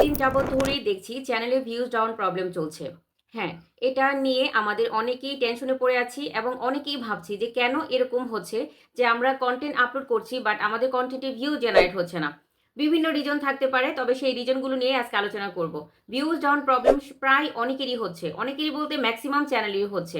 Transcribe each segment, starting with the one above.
কিছুদিন যাবৎ ধরেই দেখছি চ্যানেলে ভিউজ ডাউন প্রবলেম চলছে। হ্যাঁ এটা নিয়ে আমাদের অনেকেই টেনশনে পড়ে আছি এবং অনেকেই ভাবছি যে কেন এরকম হচ্ছে যে আমরা কন্টেন্ট আপলোড করছি বাট আমাদের কন্টেন্টে ভিউ জেনারেট হচ্ছে না। বিভিন্ন রিজন থাকতে পারে, তবে সেই রিজনগুলো নিয়ে আজকে আলোচনা করব। ভিউজ ডাউন প্রবলেম প্রায় অনেকেরই হচ্ছে। অনেকেরই বলতে ম্যাক্সিমাম চ্যানেলেই হচ্ছে।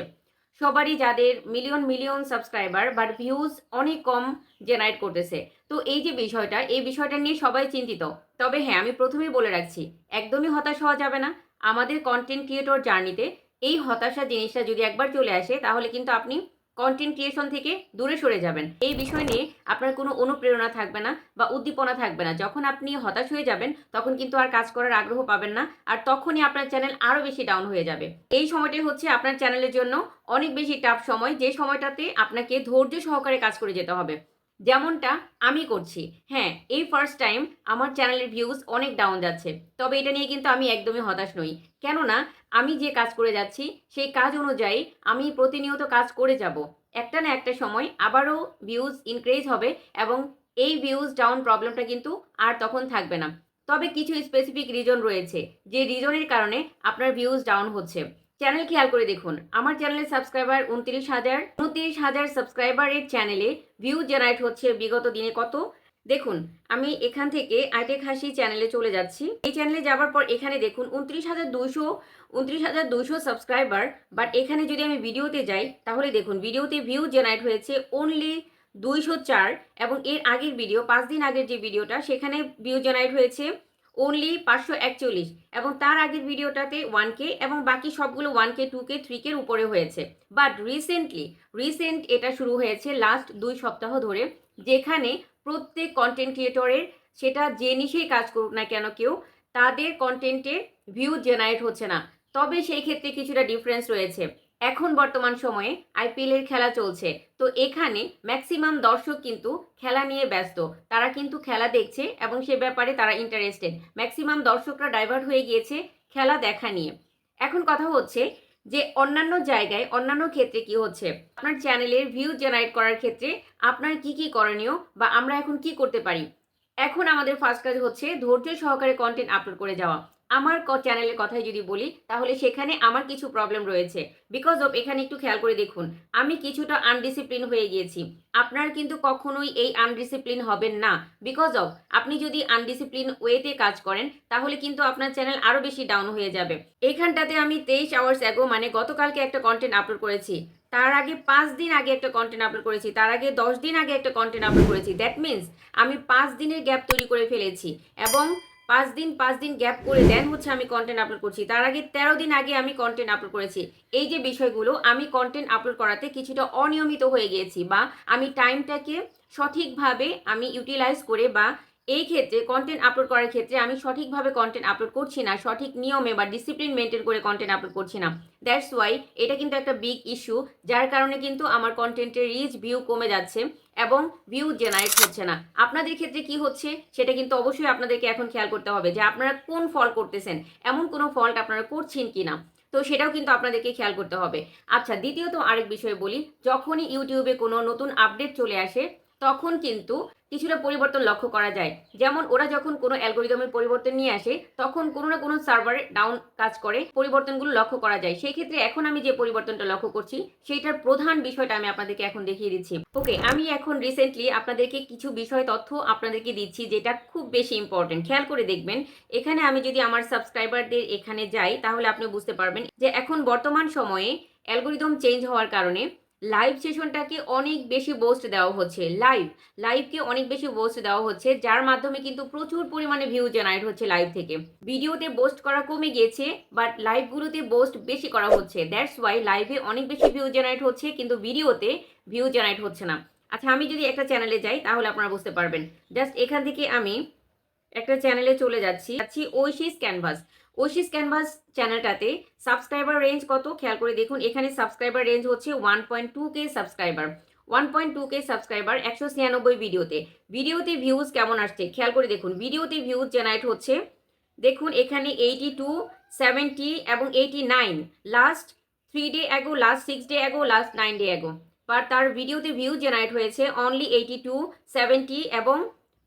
সবারই যাদের million million subscriber but views অনেক কম জেনারেট করতেছে। তো এই যে বিষয়টা, এই বিষয়টা নিয়ে সবাই চিন্তিত। তবে হ্যাঁ আমি প্রথমেই বলে রাখছি, একদমই হতাশ হওয়া যাবে না। আমাদের কন্টেন্ট ক্রিয়েটর জার্নিতে এই হতাশা জিনিসটা যদি একবার চলে আসে, তাহলে কিন্তু আপনি কন্টেন্ট ক্রিয়েশন থেকে দূরে সরে যাবেন। এই বিষয় নিয়ে আপনার কোনো অনুপ্রেরণা থাকবে না বা উদ্দীপনা থাকবে না। যখন আপনি হতাশ হয়ে যাবেন, তখন কিন্তু আর কাজ করার আগ্রহ পাবেন না আর তখনই আপনার চ্যানেল আরও বেশি ডাউন হয়ে যাবে। এই সময়টাই হচ্ছে আপনার চ্যানেলের জন্য অনেক বেশি টাফ সময়। যে সময়টাতে আপনাকে ধৈর্য সহকারে কাজ করে যেতে হবে। যেমনটা আমি করছি। হ্যাঁ এই ফার্স্ট টাইম আমার চ্যানেলের ভিউজ অনেক ডাউন যাচ্ছে। তবে এটা নিয়ে কিন্তু আমি একদমই হতাশ নই। কেননা, আমি যে কাজ করে যাচ্ছি, সেই কাজ অনুযায়ী আমি প্রতিনিয়ত কাজ করে যাব। একটা না একটা সময় আবারও ভিউজ ইনক্রিজ হবে এবং এই ভিউজ ডাউন প্রবলেমটা কিন্তু আর তখন থাকবে না। তবে কিছু স্পেসিফিক রিজন রয়েছে, যে রিজনের কারণে আপনার ভিউজ ডাউন হচ্ছে। চ্যানেল খেয়াল করে দেখুন। আমার চ্যানেলের সাবস্ক্রাইবার উনত্রিশ হাজার। উনত্রিশ হাজার সাবস্ক্রাইবারের চ্যানেলে ভিউ জেনারেট হচ্ছে বিগত দিনে কত? দেখুন, আমি এখান থেকে আইটেক হাসি চ্যানেলে চলে যাচ্ছি। এই চ্যানেলে যাওয়ার পর এখানে দেখুন, উনত্রিশ হাজার দুশো উনত্রিশ হাজার দুশো সাবস্ক্রাইবার বাট এখানে যদি আমি ভিডিওতে যাই, তাহলে দেখুন ভিডিওতে ভিউ জেনারেট হয়েছে অনলি দুইশো চার, এবং এর আগের ভিডিও পাঁচ দিন আগের যে ভিডিওটা সেখানে ভিউ জেনারেট হয়েছে অনলি পাঁচশো একচল্লিশ। এবং তার আগের ভিডিওটাতে ওয়ান কে এবং বাকি সবগুলো one K two K three কের উপরে হয়েছে। বাট রিসেন্টলি রিসেন্ট এটা শুরু হয়েছে লাস্ট দুই সপ্তাহ ধরে, যেখানে প্রত্যেক কন্টেন্ট ক্রিয়েটরের সেটা যে নিশেই কাজ করুক না কেন কেউ, তাদের কন্টেন্টে ভিউ জেনারেট হচ্ছে না। তবে সেই ক্ষেত্রে কিছুটা ডিফারেন্স রয়েছে। এখন বর্তমান সময়ে আইপিএল এর খেলা চলছে। তো এখানে ম্যাক্সিমাম দর্শক কিন্তু খেলা নিয়ে ব্যস্ত। তারা কিন্তু খেলা দেখছে এবং সে ব্যাপারে তারা ইন্টারেস্টেড ম্যাক্সিমাম দর্শকরা ডাইভার্ট হয়ে গিয়েছে খেলা দেখা নিয়ে। এখন কথা হচ্ছে যে অন্যান্য জায়গায়, অন্যান্য ক্ষেত্রে কি হচ্ছে? আপনার চ্যানেলের ভিউ জেনারেট করার ক্ষেত্রে আপনার কি কি করণীয় বা আমরা এখন কি করতে পারি? এখন আমাদের ফার্স্ট কাজ হচ্ছে ধৈর্য সহকারে কন্টেন্ট আপলোড করে যাওয়া। আমার চ্যানেলের কথাই যদি বলি, তাহলে সেখানে আমার কিছু প্রবলেম রয়েছে। বিকজ অফ এখানে একটু খেয়াল করে দেখুন, আমি কিছুটা আনডিসিপ্লিন হয়ে গিয়েছি। আপনার কিন্তু কখনোই এই আনডিসিপ্লিন হবেন না। বিকজ অফ আপনি যদি আনডিসিপ্লিন ওয়েতে কাজ করেন, তাহলে কিন্তু আপনার চ্যানেল আরও বেশি ডাউন হয়ে যাবে। এইখানটাতে আমি তেইশ আওয়ার্স অ্যাগো মানে গতকালকে একটা কন্টেন্ট আপলোড করেছি। তার আগে পাঁচ দিন আগে একটা কন্টেন্ট আপলোড করেছি। তার আগে দশ দিন আগে একটা কন্টেন্ট আপলোড করেছি। দ্যাট মিন্স আমি পাঁচ দিনের গ্যাপ তৈরি করে ফেলেছি। এবং পাঁচ দিন পাঁচ দিন গ্যাপ করে দেন হচ্ছে আমি কন্টেন্ট আপলোড করছি। তার আগে তেরো দিন আগে আমি কন্টেন্ট আপলোড করেছি। এই যে বিষয়গুলো, আমি কন্টেন্ট আপলোড করাতে কিছুটা অনিয়মিত হয়ে গিয়েছি বা আমি টাইমটাকে সঠিকভাবে আমি ইউটিলাইজ করে বা এই ক্ষেত্রে কন্টেন্ট আপলোড করার ক্ষেত্রে আমি সঠিকভাবে কন্টেন্ট আপলোড করছি না, সঠিক নিয়মে বা ডিসিপ্লিন মেনটেন করে কন্টেন্ট আপলোড করছি না। দ্যাটস ওয়াই এটা কিন্তু একটা বিগ ইস্যু যার কারণে কিন্তু আমার কন্টেন্টের রিচ ভিউ কমে যাচ্ছে এবং ভিউ জেনারেট হচ্ছে না। আপনাদের ক্ষেত্রে কি হচ্ছে, সেটা কিন্তু অবশ্যই আপনাদেরকে এখন খেয়াল করতে হবে যে আপনারা কোন ফল করতেছেন, এমন কোনো ফল্ট আপনারা করছেন কি না তো সেটাও কিন্তু আপনাদেরকে খেয়াল করতে হবে। আচ্ছা দ্বিতীয়ত আরেক বিষয়ে বলি, যখনই ইউটিউবে কোনো নতুন আপডেট চলে আসে তখন কিন্তু কিছুটা পরিবর্তন লক্ষ্য করা যায়। যেমন ওরা যখন কোনো অ্যালগোরিদমের পরিবর্তন নিয়ে আসে, তখন কোনো না কোনো সার্ভারে ডাউন কাজ করে, পরিবর্তনগুলো লক্ষ্য করা যায়। সেই ক্ষেত্রে এখন আমি যে পরিবর্তনটা লক্ষ্য করছি, সেইটার প্রধান বিষয়টা আমি আপনাদেরকে এখন দেখিয়ে দিচ্ছি। ওকে, আমি এখন রিসেন্টলি আপনাদেরকে কিছু বিষয় তথ্য আপনাদেরকে দিচ্ছি যেটা খুব বেশি ইম্পর্টেন্ট খেয়াল করে দেখবেন, এখানে আমি যদি আমার সাবস্ক্রাইবারদের এখানে যাই, তাহলে আপনি বুঝতে পারবেন যে এখন বর্তমান সময়ে অ্যালগোরিদম চেঞ্জ হওয়ার কারণে লাইভ সেশনটাকে অনেক বেশি বোস্ট দেওয়া হচ্ছে। লাইভ, লাইভকে অনেক বেশি বোস্ট দেওয়া হচ্ছে, যার মাধ্যমে কিন্তু প্রচুর পরিমাণে ভিউ জেনারেট হচ্ছে লাইভ থেকে। ভিডিওতে বোস্ট করা কমে গিয়েছে বাট লাইভগুলোতে বোস্ট বেশি করা হচ্ছে। দ্যাটস ওয়াই লাইভে অনেক বেশি ভিউ জেনারেট হচ্ছে, কিন্তু ভিডিওতে ভিউ জেনারেট হচ্ছে না। আচ্ছা আমি যদি একটা চ্যানেলে যাই, তাহলে আপনারা বুঝতে পারবেন। জাস্ট এখান থেকে আমি একটা চ্যানেলে চলে যাচ্ছি। যাচ্ছি ঐশিস ক্যানভাস ঐশিস ক্যানভাস চ্যানেলটাতে সাবস্ক্রাইবার রেঞ্জ কত? খেয়াল করে দেখুন, এখানে সাবস্ক্রাইবার রেঞ্জ হচ্ছে one point two K subscriber. One point two K subscriber একশো ছিয়ানব্বই ভিডিওতে। ভিডিওতে ভিউজ কেমন আসছে? খেয়াল করে দেখুন, ভিডিওতে ভিউজ জেনারেট হচ্ছে, দেখুন এখানে এইটি টু সেভেন্টি এবং eighty nine last three day ago last six day ago last nine day ago but তার ভিডিওতে ভিউ জেনারেট হয়েছে অনলি এইটি টু সেভেন্টি এবং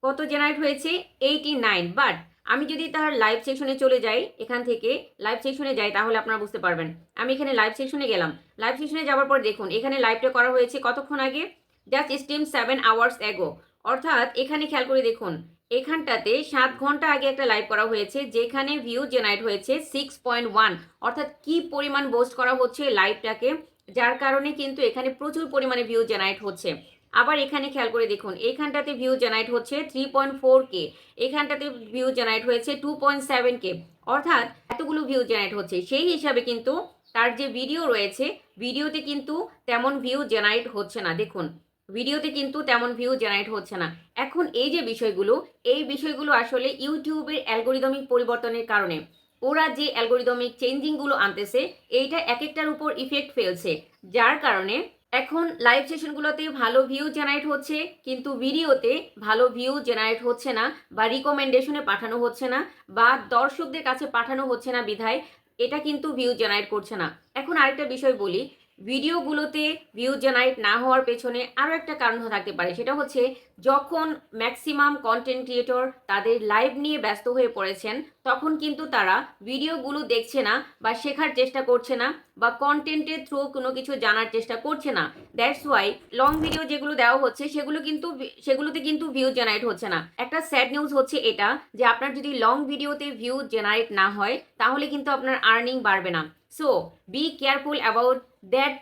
কত জেনারেট হয়েছে? এইটি নাইন বাট আমি যদি তার লাইভ সেকশনে চলে যাই, এখান থেকে লাইভ সেকশনে যাই, তাহলে আপনারা বুঝতে পারবেন। আমি এখানে লাইভ সেকশনে গেলাম। লাইভ সেকশনে যাওয়ার পর দেখুন, এখানে লাইভটা করা হয়েছে কতক্ষণ আগে? Just stream seven hours ago অর্থাৎ এখানে খেয়াল করে দেখুন, এখানটাতে সাত ঘণ্টা আগে একটা লাইভ করা হয়েছে, যেখানে ভিউ জেনারেট হয়েছে সিক্স পয়েন্ট ওয়ান অর্থাৎ কি পরিমাণ বোস্ট করা হচ্ছে লাইভটাকে যার কারণে কিন্তু এখানে প্রচুর পরিমাণে ভিউ জেনারেট হচ্ছে। আবার এখানে খেয়াল করে দেখুন, এখানটাতে ভিউ জেনারেট হচ্ছে থ্রি পয়েন্ট ফোর কে এখানটাতে ভিউ জেনারেট হয়েছে টু পয়েন্ট সেভেন কে অর্থাৎ এতগুলো ভিউ জেনারেট হচ্ছে। সেই হিসাবে কিন্তু তার যে ভিডিও রয়েছে ভিডিওতে কিন্তু তেমন ভিউ জেনারেট হচ্ছে না। দেখুন ভিডিওতে কিন্তু তেমন ভিউ জেনারেট হচ্ছে না। এখন এই যে বিষয়গুলো, এই বিষয়গুলো আসলে ইউটিউবের অ্যালগোরিদমিক পরিবর্তনের কারণে, ওরা যে অ্যালগোরিদমিক চেঞ্জিংগুলো আনতেছে, এইটা এক একটার উপর ইফেক্ট ফেলছে। যার কারণে এখন লাইভ সেশনগুলোতে ভালো ভিউ জেনারেট হচ্ছে, কিন্তু ভিডিওতে ভালো ভিউ জেনারেট হচ্ছে না বা রিকমেন্ডেশনে পাঠানো হচ্ছে না বা দর্শকদের কাছে পাঠানো হচ্ছে না বিধায়, এটা কিন্তু ভিউ জেনারেট করছে না। এখন আরেকটা বিষয় বলি ভিডিওগুলোতে ভিউ জেনারেট না হওয়ার পেছনে আরও একটা কারণ থাকতে পারে। সেটা হচ্ছে যখন ম্যাক্সিমাম কন্টেন্ট ক্রিয়েটর তাদের লাইভ নিয়ে ব্যস্ত হয়ে পড়েছেন, তখন কিন্তু তারা ভিডিওগুলো দেখছে না বা শেখার চেষ্টা করছে না বা কন্টেন্টের থ্রু কোনো কিছু জানার চেষ্টা করছে না। দ্যাটস ওয়াই লং ভিডিও যেগুলো দেওয়া হচ্ছে, সেগুলো কিন্তু সেগুলোতে কিন্তু ভিউ জেনারেট হচ্ছে না। একটা স্যাড নিউজ হচ্ছে এটা যে আপনার যদি লং ভিডিওতে ভিউ জেনারেট না হয়, তাহলে কিন্তু আপনার আর্নিং বাড়বে না। So be careful about that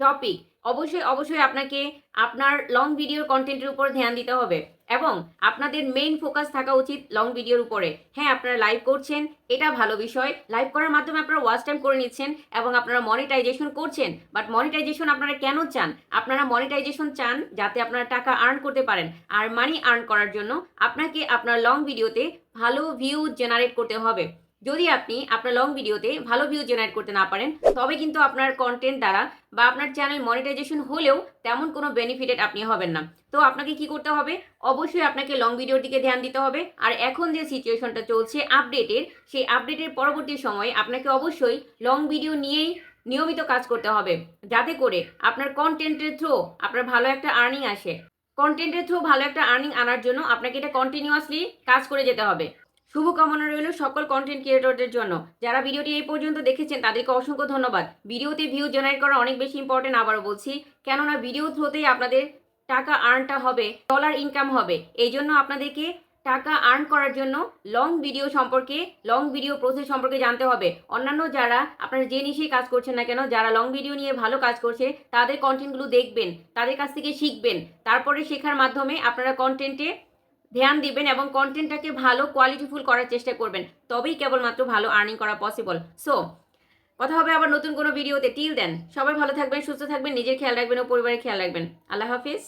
topic অবশ্যই অবশ্যই আপনাকে আপনার লং ভিডিওর কন্টেন্টের উপর ধ্যান দিতে হবে এবং আপনাদের মেইন ফোকাস থাকা উচিত লং ভিডিওর উপরে। হ্যাঁ আপনারা লাইভ করছেন, এটা ভালো বিষয়। লাইভ করার মাধ্যমে আপনারা ওয়াচ টাইম করে নিচ্ছেন এবং আপনারা মনিটাইজেশন করছেন। বাট মনিটাইজেশন আপনারা কেন চান? আপনারা মনিটাইজেশন চান যাতে আপনারা টাকা আর্ন করতে পারেন। আর মানি আর্ন করার জন্য আপনাকে আপনার লং ভিডিওতে ভালো ভিউ জেনারেট করতে হবে। যদি আপনি আপনার লং ভিডিওতে ভালো ভিউ জেনারেট করতে না পারেন, তবে কিন্তু আপনার কন্টেন্ট দ্বারা বা আপনার চ্যানেল মনিটাইজেশন হলেও তেমন কোনো বেনিফিটেড আপনি হবেন না। তো আপনাকে কি করতে হবে? অবশ্যই আপনাকে লং ভিডিওর দিকে ধ্যান দিতে হবে। আর এখন যে সিচুয়েশনটা চলছে আপডেটের সেই আপডেটের পরবর্তী সময়ে আপনাকে অবশ্যই লং ভিডিও নিয়েই নিয়মিত কাজ করতে হবে। যাতে করে আপনার কন্টেন্টের থ্রু আপনার ভালো একটা আর্নিং আসে। কন্টেন্টের থ্রু ভালো একটা আর্নিং আনার জন্য আপনাকে এটা কন্টিনিউয়াসলি কাজ করে যেতে হবে। শুভকামনা রইল সকল কন্টেন্ট ক্রিয়েটরদের জন্য। যারা ভিডিওটি এই পর্যন্ত দেখেছেন, তাদেরকে অসংখ্য ধন্যবাদ। ভিডিওতে ভিউ জেনারেট করা অনেক বেশি ইম্পর্টেন্ট আবারও বলছি। কেননা ভিডিও থ্রুতেই আপনাদের টাকা আর্নটা হবে ডলার ইনকাম হবে। এই জন্য আপনাদেরকে টাকা আর্ন করার জন্য লং ভিডিও সম্পর্কে লং ভিডিও প্রসেস সম্পর্কে জানতে হবে। অন্যান্য যারা আপনারা যে নিশেই কাজ করছেন না কেন, যারা লং ভিডিও নিয়ে ভালো কাজ করছে, তাদের কন্টেন্টগুলো দেখবেন, তাদের কাছ থেকে শিখবেন। তারপরে শেখার মাধ্যমে আপনারা কন্টেন্টে ধ্যান দিবেন এবং কন্টেন্টটাকে ভালো কোয়ালিটিফুল করার চেষ্টা করবেন। তবেই কেবলমাত্র ভালো আর্নিং করা পসিবল সো কথা হবে আবার নতুন কোনো ভিডিওতে টিল দেন সবাই ভালো থাকবেন, সুস্থ থাকবেন, নিজের খেয়াল রাখবেন ও পরিবারের খেয়াল রাখবেন। আল্লাহ হাফিজ।